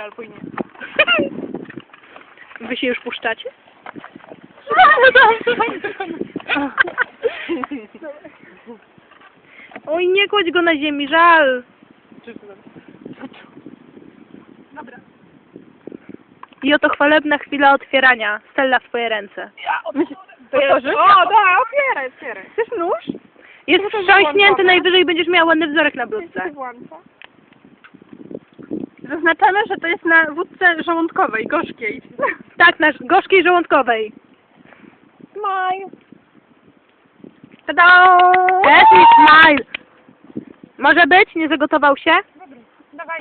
Albo i nie. Wy się już puszczacie? Oj, nie kładź go na ziemi, żal. Dobra. I oto chwalebna chwila otwierania. Stella w twoje ręce. To Otworzysz? O, dobra, otwieraj, otwieraj. Chcesz nóż? Jest wstrząśnięty, najwyżej będziesz miała ładny wzorek na bluzce. włącza. Zaznaczamy, że to jest na wódce żołądkowej, gorzkiej. Tak, nasz gorzkiej żołądkowej. Smile. Tada! Happy smile! Może być? Nie zagotował się? Dobra, dawaj.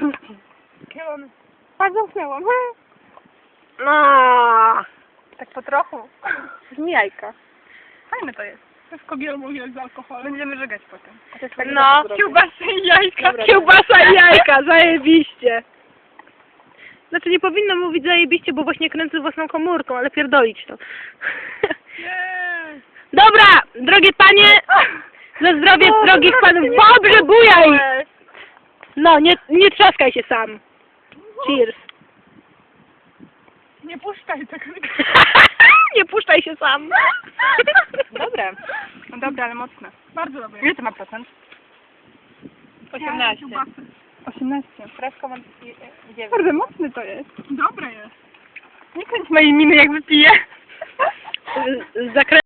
Kielony. Patrz, zamknęłam. No. Tak po trochu. Z jajka. Fajne to jest. Wszystko bielmówiek z alkoholem. Będziemy żygać potem. No. Kiełbasy i jajka. Kiełbasa i jajka, zajebiście. Znaczy nie powinno mówić zajebiście, bo właśnie kręcę własną komórką, ale pierdolić to. Nie. Dobra, drogie panie, za zdrowie drogich panów, dobrze bujaj! No, nie, nie trzaskaj się sam. Cheers. Nie puszczaj tego. nie puszczaj się sam. Dobre. No Dobre, ale mocne. Bardzo dobre. Ile to ma procent? 18. 18. Fresko mam 9. Bardzo mocny to jest. Dobre jest. Nie kręć mojej miny jak wypiję. Zakrę